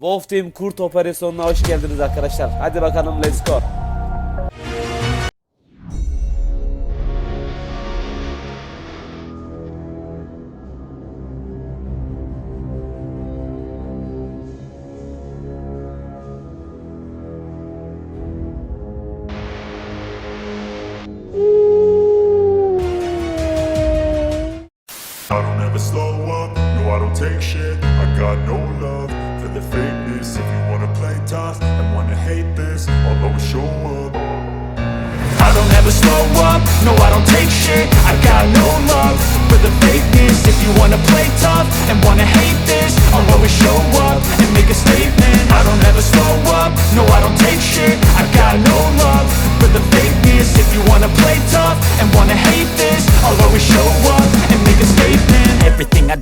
Wolf Team Kurt Operasyonu'na hoş geldiniz arkadaşlar. Hadi bakalım let's go.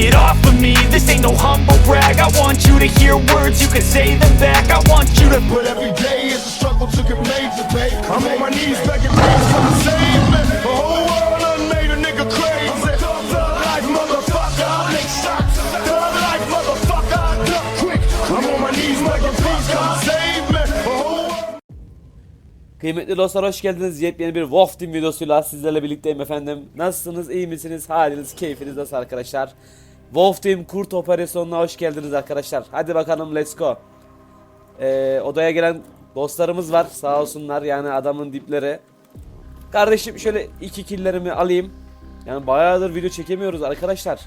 Get off of me, this ain't no humble brag I want you to hear words, you can say them back I want you to But every day is a struggle to get paid to pay. I'm on my knees begging save. The whole Kıymetli dostlar hoş geldiniz. Yepyeni bir Wolf Team videosuyla sizlerle birlikteyim efendim. Nasılsınız? iyi misiniz? Haliniz, keyfiniz nasıl arkadaşlar? Wolf Team Kurt Operasyonu'na hoş geldiniz arkadaşlar. Hadi bakalım let's go. Ee, odaya gelen dostlarımız var sağ olsunlar yani adamın dipleri. Kardeşim şöyle iki killerimi alayım. Yani bayağıdır video çekemiyoruz arkadaşlar.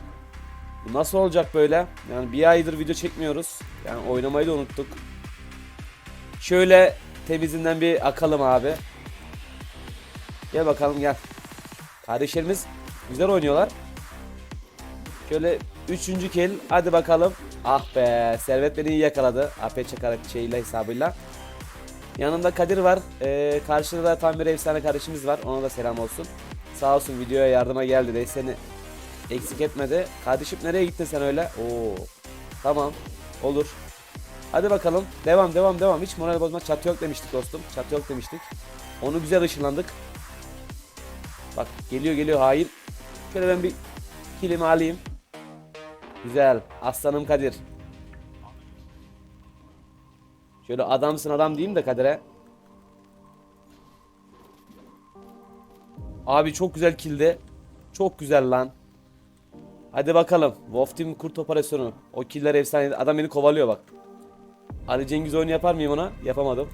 Bu nasıl olacak böyle? Yani bir aydır video çekmiyoruz. Yani oynamayı da unuttuk. Şöyle temizinden bir akalım abi. Gel bakalım gel. Kardeşlerimiz güzel oynuyorlar. Şöyle üçüncü kill. Hadi bakalım. Ah be. Servet beni iyi yakaladı. AP çakarak şeyle hesabıyla. Yanımda Kadir var. Ee, karşıda da tam bir efsane kardeşimiz var. Ona da selam olsun. Sağ olsun videoya yardıma geldi. De seni eksik etmedi. Kardeşim nereye gittin sen öyle? Oo. Tamam. Olur. Hadi bakalım. Devam devam devam. Hiç moral bozma. Çatı yok demiştik dostum. Çatı yok demiştik. Onu güzel ışınlandık. Bak geliyor geliyor hain. Şöyle ben bir kilimi alayım. Güzel. Aslanım Kadir. Şöyle adamsın adam diyeyim de Kadir'e. Abi çok güzel kilde. Çok güzel lan. Hadi bakalım. Wolf Team kurt operasyonu. O killer efsane. Adam beni kovalıyor bak. Ali Cengiz oyunu yapar mıyım ona? Yapamadım.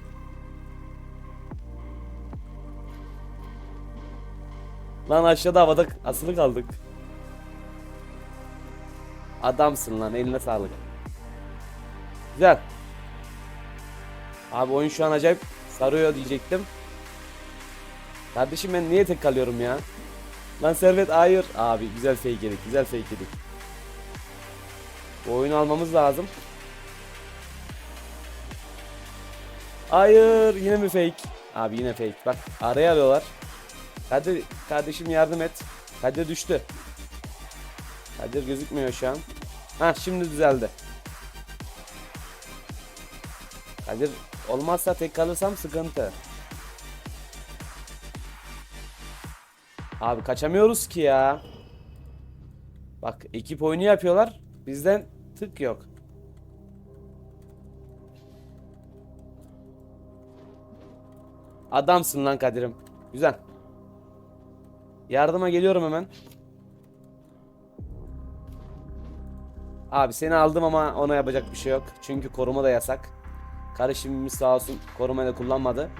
Lan aşağıda havada asılı kaldık. Adamsın lan eline sağlık. Güzel. Abi oyun şu an acayip sarıyor diyecektim. Kardeşim ben niye tek kalıyorum ya? Lan Servet hayır. Abi güzel fake yedik güzel fake yedik. Bu oyunu almamız lazım. Hayır yine mi fake? Abi yine fake. Bak araya alıyorlar. Hadi kardeşim yardım et. Kadir düştü. Kadir gözükmüyor şu an. Ha şimdi düzeldi. Kadir olmazsa tek kalırsam sıkıntı. Abi kaçamıyoruz ki ya. Bak ekip oyunu yapıyorlar. Bizden tık yok. Adamsın lan Kadir'im. Güzel. Yardıma geliyorum hemen. Abi seni aldım ama ona yapacak bir şey yok. Çünkü koruma da yasak. Kardeşimiz sağ olsun korumayı da kullanmadı.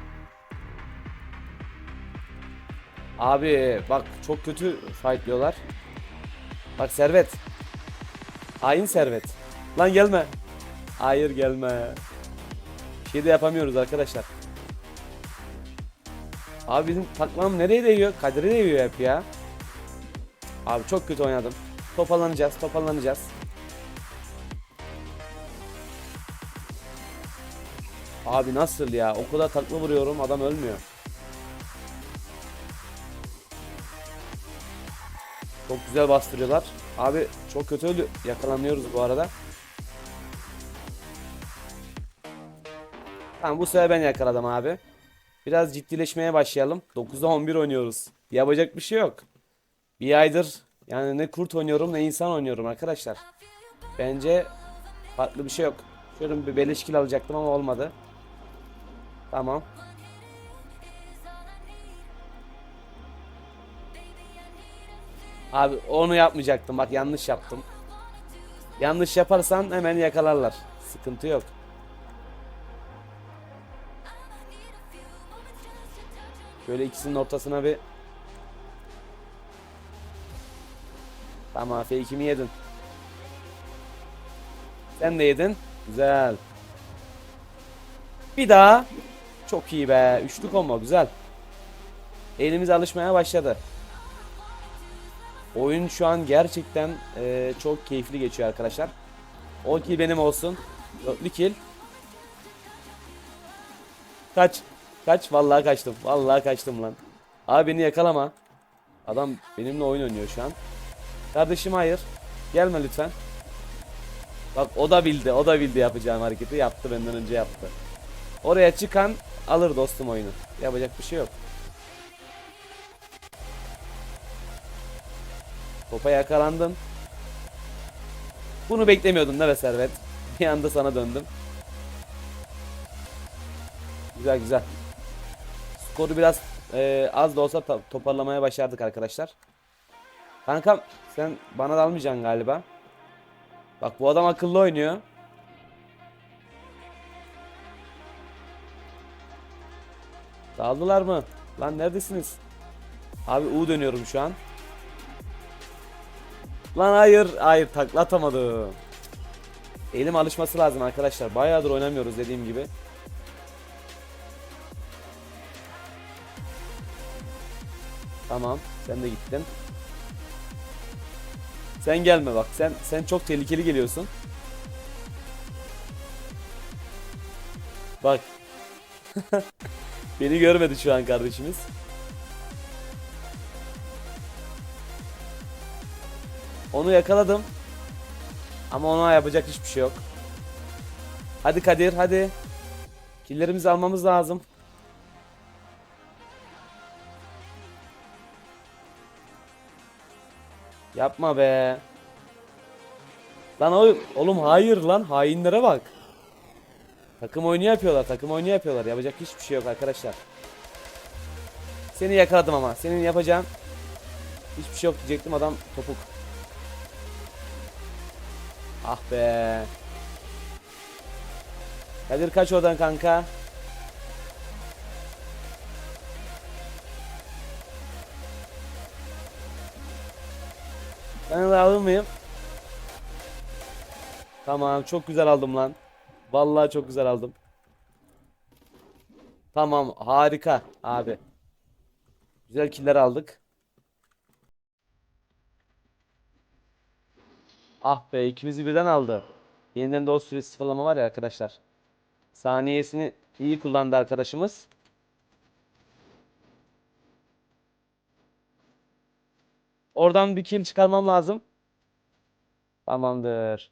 Abi bak çok kötü fightlıyorlar. Bak Servet. Hain Servet. Lan gelme. Hayır gelme. Bir şey de yapamıyoruz arkadaşlar. Abi bizim takmam nereye değiyor? Kadir'e değiyor hep ya. Abi çok kötü oynadım. Toparlanacağız, toparlanacağız. Abi nasıl ya? O kadar takla vuruyorum adam ölmüyor. Çok güzel bastırıyorlar. Abi çok kötü ölü yakalanıyoruz bu arada. Tamam bu sefer ben yakaladım abi. Biraz ciddileşmeye başlayalım. 9'da 11 oynuyoruz. Yapacak bir şey yok. Bir aydır yani ne kurt oynuyorum ne insan oynuyorum arkadaşlar. Bence farklı bir şey yok. Şöyle bir beleşkil alacaktım ama olmadı. Tamam. Abi onu yapmayacaktım. Bak yanlış yaptım. Yanlış yaparsan hemen yakalarlar. Sıkıntı yok. Şöyle ikisinin ortasına bir Tamam fake'imi yedin. Sen de yedin. Güzel. Bir daha. Çok iyi be. Üçlü combo güzel. Elimiz alışmaya başladı. Oyun şu an gerçekten e, çok keyifli geçiyor arkadaşlar. O kill benim olsun. Dörtlü kill. Kaç. Kaç. Vallahi kaçtım. Vallahi kaçtım lan. Abi beni yakalama. Adam benimle oyun oynuyor şu an. Kardeşim hayır. Gelme lütfen. Bak o da bildi. O da bildi yapacağım hareketi. Yaptı benden önce yaptı. Oraya çıkan alır dostum oyunu. Yapacak bir şey yok. Topa yakalandın. Bunu beklemiyordum değil mi Servet? Bir anda sana döndüm. Güzel güzel. Skoru biraz e, az da olsa to- toparlamaya başardık arkadaşlar. Kankam sen bana da almayacaksın galiba. Bak bu adam akıllı oynuyor. Daldılar mı? Lan neredesiniz? Abi U dönüyorum şu an. Lan hayır, hayır takla atamadım. Elim alışması lazım arkadaşlar. Bayağıdır oynamıyoruz dediğim gibi. Tamam, sen de gittin. Sen gelme bak. Sen sen çok tehlikeli geliyorsun. Bak. Beni görmedi şu an kardeşimiz. Onu yakaladım. Ama ona yapacak hiçbir şey yok. Hadi Kadir hadi. Killerimizi almamız lazım. Yapma be. Lan o- oğlum hayır lan hainlere bak. Takım oyunu yapıyorlar, takım oyunu yapıyorlar. Yapacak hiçbir şey yok arkadaşlar. Seni yakaladım ama. Senin yapacağın hiçbir şey yok diyecektim adam topuk. Ah be. Kadir kaç oradan kanka. Ben de alır mıyım? Tamam çok güzel aldım lan. Vallahi çok güzel aldım. Tamam harika abi. Güzel killer aldık. Ah be ikimizi birden aldı. Yeniden de o süresi sıfırlama var ya arkadaşlar. Saniyesini iyi kullandı arkadaşımız. Oradan bir kill çıkarmam lazım. Tamamdır.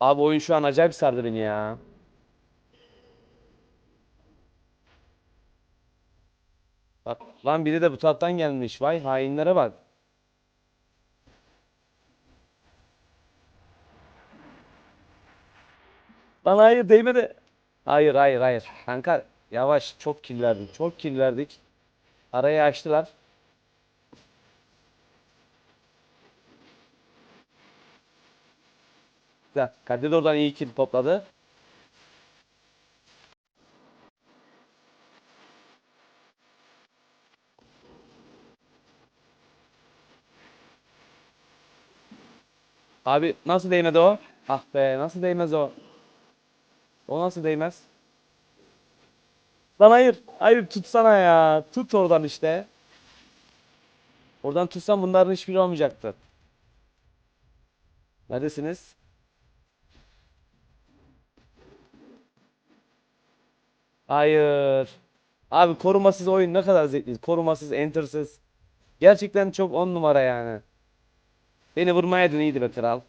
Abi oyun şu an acayip sardı beni ya. Bak lan biri de bu taraftan gelmiş. Vay hainlere bak. Lan hayır değmedi. Hayır hayır hayır. Kanka yavaş çok killerdik. Çok killerdik. Arayı açtılar. Güzel. Kadir de oradan iyi kill topladı. Abi nasıl değmedi o? Ah be nasıl değmez o? O nasıl değmez? Lan hayır. Hayır tutsana ya. Tut oradan işte. Oradan tutsan bunların hiçbiri olmayacaktı. Neredesiniz? Hayır. Abi korumasız oyun ne kadar zevkli. Korumasız, entersiz. Gerçekten çok on numara yani. Beni vurmayaydın iyiydi be kral.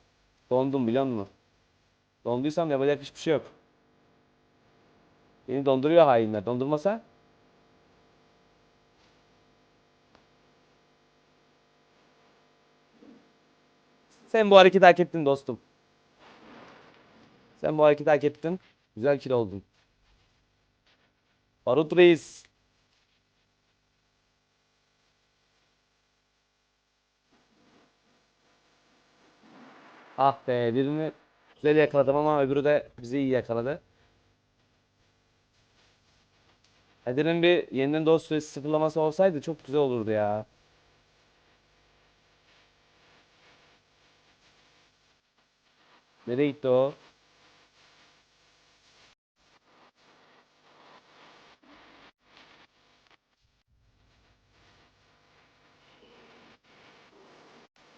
Dondum biliyor musun? Donduysam yapacak hiçbir şey yok. Beni donduruyor hainler. Dondurmasa? Sen bu hareketi hak ettin dostum. Sen bu hareketi hak ettin. Güzel kill oldun. Barut Reis. Ah be birini güzel yakaladım ama öbürü de bizi iyi yakaladı. Kadir'in bir yeniden doğu süresi sıfırlaması olsaydı çok güzel olurdu ya. Nereye gitti o?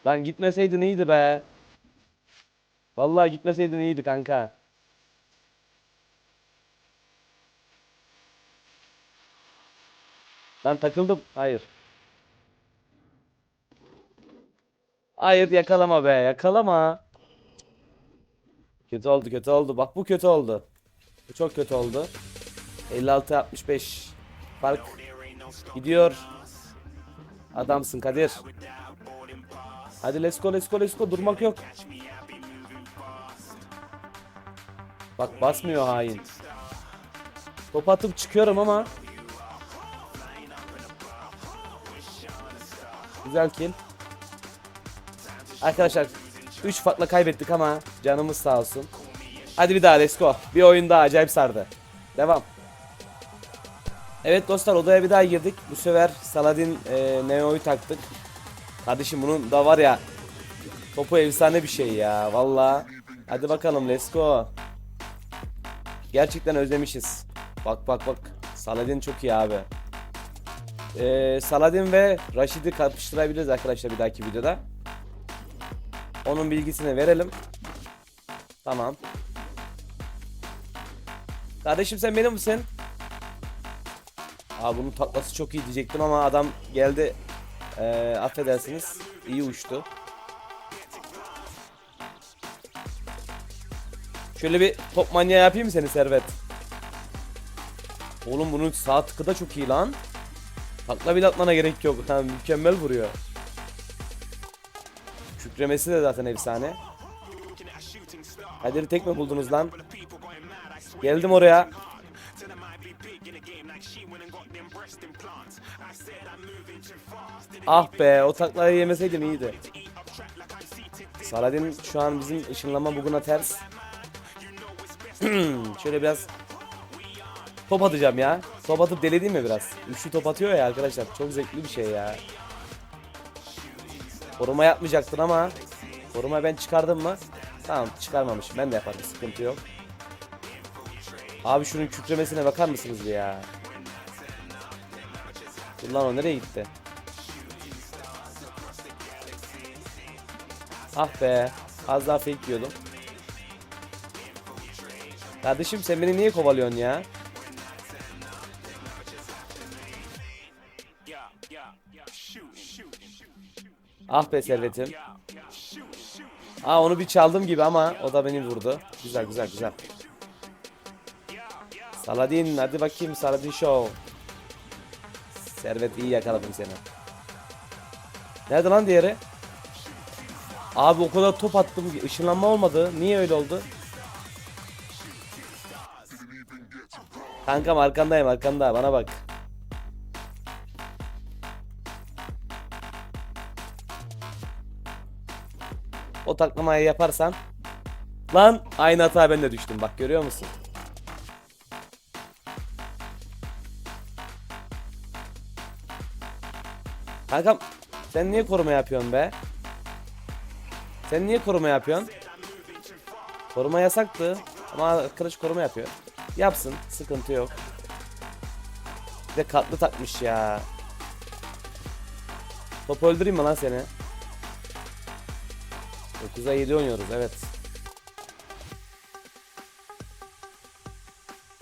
Lan gitmeseydin iyiydi be. Vallahi gitmeseydin iyiydi kanka. Ben takıldım. Hayır. Hayır yakalama be. Yakalama. Kötü oldu kötü oldu. Bak bu kötü oldu. Bu çok kötü oldu. 56-65. Fark gidiyor. Adamsın Kadir. Hadi let's go let's go let's go. Durmak yok. Bak basmıyor hain. Top atıp çıkıyorum ama. Güzel kill. Arkadaşlar 3 farkla kaybettik ama canımız sağ olsun. Hadi bir daha let's go. Bir oyun daha acayip sardı. Devam. Evet dostlar odaya bir daha girdik. Bu sefer Saladin e, Neo'yu taktık. Kardeşim bunun da var ya topu efsane bir şey ya valla. Hadi bakalım let's go. Gerçekten özlemişiz. Bak bak bak. Saladin çok iyi abi. Ee, Saladin ve Rashid'i kapıştırabiliriz arkadaşlar bir dahaki videoda. Onun bilgisini verelim. Tamam. Kardeşim sen benim misin? Aa bunun taklası çok iyi diyecektim ama adam geldi. Ee, affedersiniz. iyi uçtu. Şöyle bir top manyağı yapayım seni Servet? Oğlum bunun sağ tıkı da çok iyi lan. Takla bile atmana gerek yok. Ha, mükemmel vuruyor. Kükremesi de zaten efsane. Kadir'i tek mi buldunuz lan? Geldim oraya. Ah be o taklayı yemeseydim iyiydi. Saladin şu an bizim ışınlama buguna ters. Şöyle biraz top atacağım ya. Top atıp deli değil mi biraz? Üçlü top atıyor ya arkadaşlar. Çok zevkli bir şey ya. Koruma yapmayacaktın ama koruma ben çıkardım mı? Tamam çıkarmamışım. Ben de yaparım. Sıkıntı yok. Abi şunun kükremesine bakar mısınız ya? Dur lan o nereye gitti? Ah be. Az daha fake diyordum. Kardeşim sen beni niye kovalıyorsun ya? Ah be servetim. Aa onu bir çaldım gibi ama o da beni vurdu. Güzel güzel güzel. Saladin hadi bakayım Saladin Show. Servet iyi yakaladım seni. Nerede lan diğeri? Abi o kadar top attım ki ışınlanma olmadı. Niye öyle oldu? Kankam arkandayım arkanda bana bak. O taklamayı yaparsan Lan aynı hata ben de düştüm bak görüyor musun? Kankam sen niye koruma yapıyorsun be? Sen niye koruma yapıyorsun? Koruma yasaktı ama arkadaş koruma yapıyor. Yapsın sıkıntı yok. Bir de katlı takmış ya. Top öldüreyim mi lan seni? 9'a 7 oynuyoruz evet.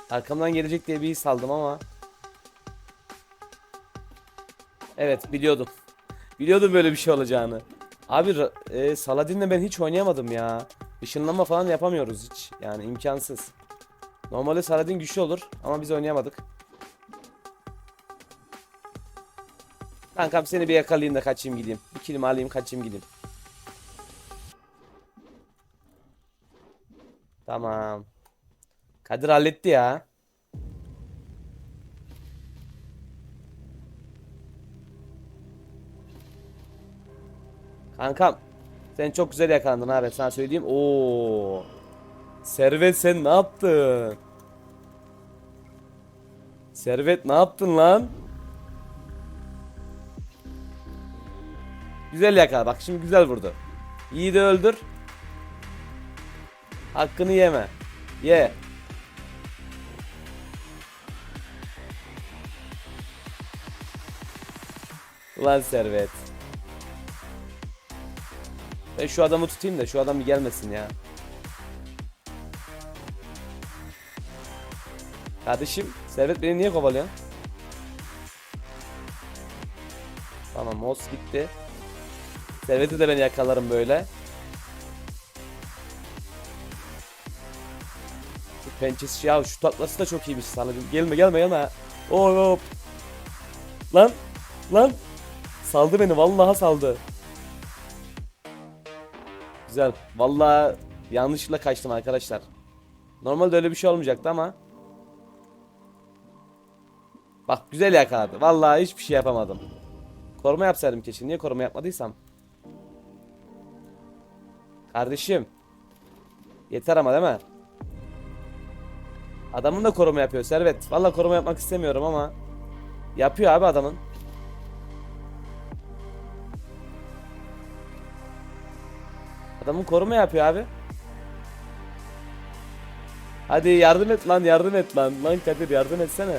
Arkamdan gelecek diye bir his aldım ama. Evet biliyordum. Biliyordum böyle bir şey olacağını. Abi e, Saladin'le ben hiç oynayamadım ya. Işınlanma falan yapamıyoruz hiç. Yani imkansız. Normalde Saladin güçlü olur ama biz oynayamadık. Kankam seni bir yakalayayım da kaçayım gideyim. Bir kilimi alayım kaçayım gideyim. Tamam. Kadir halletti ya. Kankam sen çok güzel yakalandın abi sana söyleyeyim. Oo. Servet sen ne yaptın? Servet ne yaptın lan? Güzel yakala bak şimdi güzel vurdu. İyi de öldür. Hakkını yeme. Ye. Ulan servet. Ben şu adamı tutayım da şu adam bir gelmesin ya. Kardeşim servet beni niye kovalıyorsun? Tamam Moss gitti. Servet'i de ben yakalarım böyle. Şu pençesi ya şu taklası da çok iyiymiş sana. Gelme gelme gelme. Hop. Lan lan. Saldı beni vallahi saldı. Güzel. Vallahi yanlışlıkla kaçtım arkadaşlar. Normalde öyle bir şey olmayacaktı ama. Bak güzel yakaladı. Vallahi hiçbir şey yapamadım. Koruma yapsaydım keşke. Niye koruma yapmadıysam? Kardeşim. Yeter ama değil mi? Adamın da koruma yapıyor Servet. Vallahi koruma yapmak istemiyorum ama yapıyor abi adamın. Adamın koruma yapıyor abi. Hadi yardım et lan yardım et lan. Lan Kadir yardım etsene.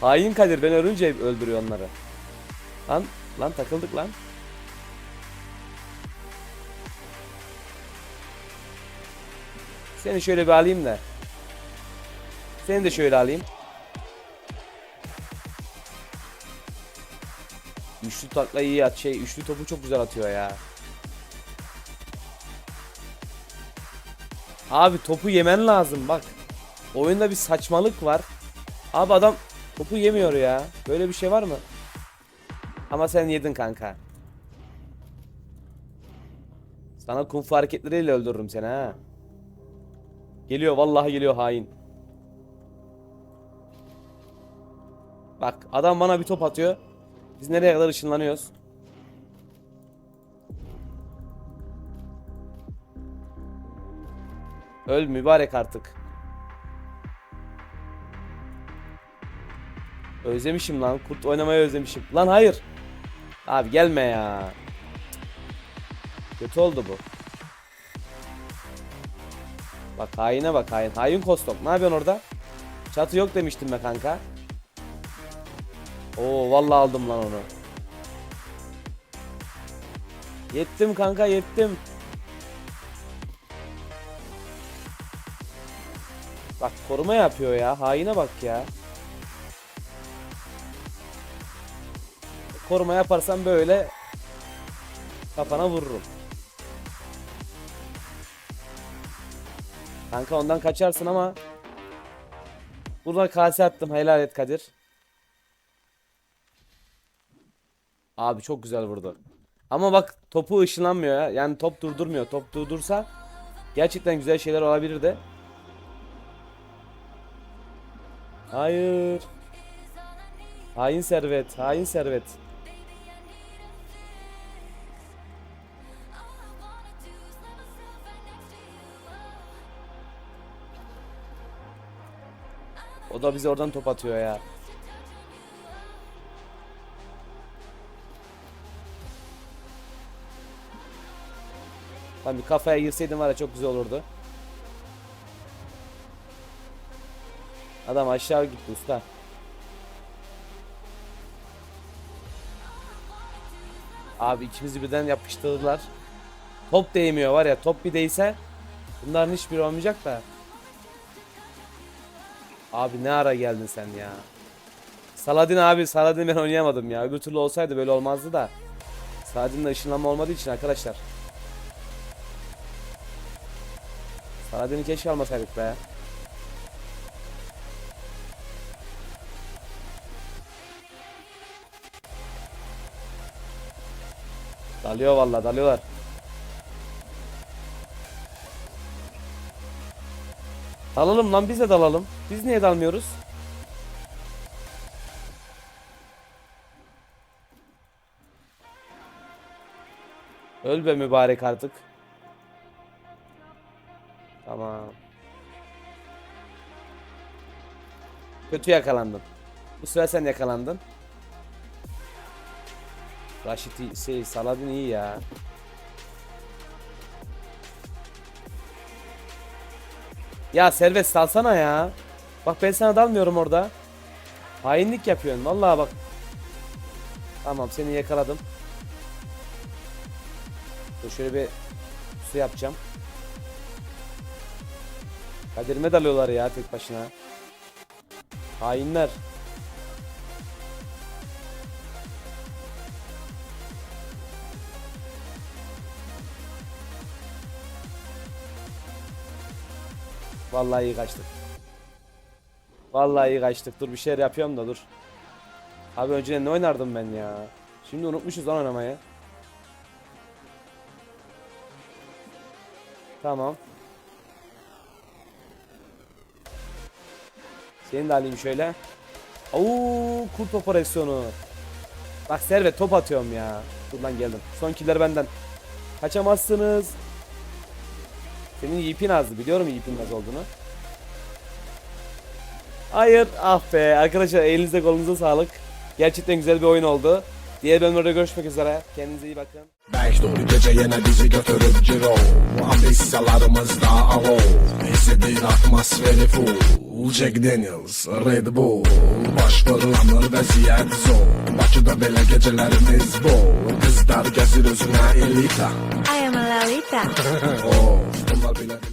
Hain Kadir ben ölünce öldürüyor onları. Lan lan takıldık lan. Seni şöyle bir alayım da. Seni de şöyle alayım. Üçlü takla iyi at şey üçlü topu çok güzel atıyor ya. Abi topu yemen lazım bak. Oyunda bir saçmalık var. Abi adam topu yemiyor ya. Böyle bir şey var mı? Ama sen yedin kanka. Sana kung fu hareketleriyle öldürürüm seni ha. Geliyor vallahi geliyor hain. Bak adam bana bir top atıyor. Biz nereye kadar ışınlanıyoruz? Öl mübarek artık. Özlemişim lan. Kurt oynamayı özlemişim. Lan hayır. Abi gelme ya. Kötü oldu bu. Bak haine bak hain. Hain kostok. Ne yapıyorsun orada? Çatı yok demiştim be kanka. Oo vallahi aldım lan onu. Yettim kanka yettim. Bak koruma yapıyor ya. Haine bak ya. Koruma yaparsan böyle kafana vururum. Kanka ondan kaçarsın ama Buradan kase attım. Helal et Kadir. Abi çok güzel vurdu. Ama bak topu ışınlanmıyor ya. Yani top durdurmuyor. Top durdursa gerçekten güzel şeyler olabilir de. Hayır. Hain servet. Hain servet. O da bize oradan top atıyor ya. Tam bir kafaya girseydim var ya çok güzel olurdu. Adam aşağı gitti usta. Abi ikimizi birden yapıştırdılar. Top değmiyor var ya top bir değse bunların hiçbiri olmayacak da. Abi ne ara geldin sen ya? Saladin abi Saladin ben oynayamadım ya. Öbür türlü olsaydı böyle olmazdı da. Saladin'de ışınlanma olmadığı için arkadaşlar. Saladin'i keşke almasaydık be. Dalıyor vallahi dalıyorlar. Dalalım lan biz de dalalım. Biz niye dalmıyoruz? Öl be mübarek artık. Tamam. Kötü yakalandın. Bu sefer sen yakalandın. Raşit şey Saladin iyi ya. Ya Servet salsana ya. Bak ben sana dalmıyorum orada. Hainlik yapıyorsun vallahi bak. Tamam seni yakaladım. Dur şöyle bir su yapacağım. Kaderime dalıyorlar ya tek başına. Hainler. Vallahi iyi kaçtık. Vallahi iyi kaçtık. Dur bir şeyler yapıyorum da dur. Abi önceden ne oynardım ben ya? Şimdi unutmuşuz lan oynamayı. Tamam. Seni de alayım şöyle. Oo kurt operasyonu. Bak Servet top atıyorum ya. Dur lan geldim. Son killer benden. Kaçamazsınız. Senin yipin azdı. Biliyorum yipin az olduğunu. Hayır. Ah be. Arkadaşlar elinize kolunuza sağlık. Gerçekten güzel bir oyun oldu. Diğer bölümlerde görüşmek üzere. Kendinize iyi bakın. Beş dolu gece yine bizi götürüp ciro Ambisyalarımız da alo Hissedilir atmosferi full Jack Daniels, Red Bull Baş fırlanır vəziyyət zor Bakıda belə gecelerimiz bol Kızlar gezir özünə elita I am a Lalita. oh, popular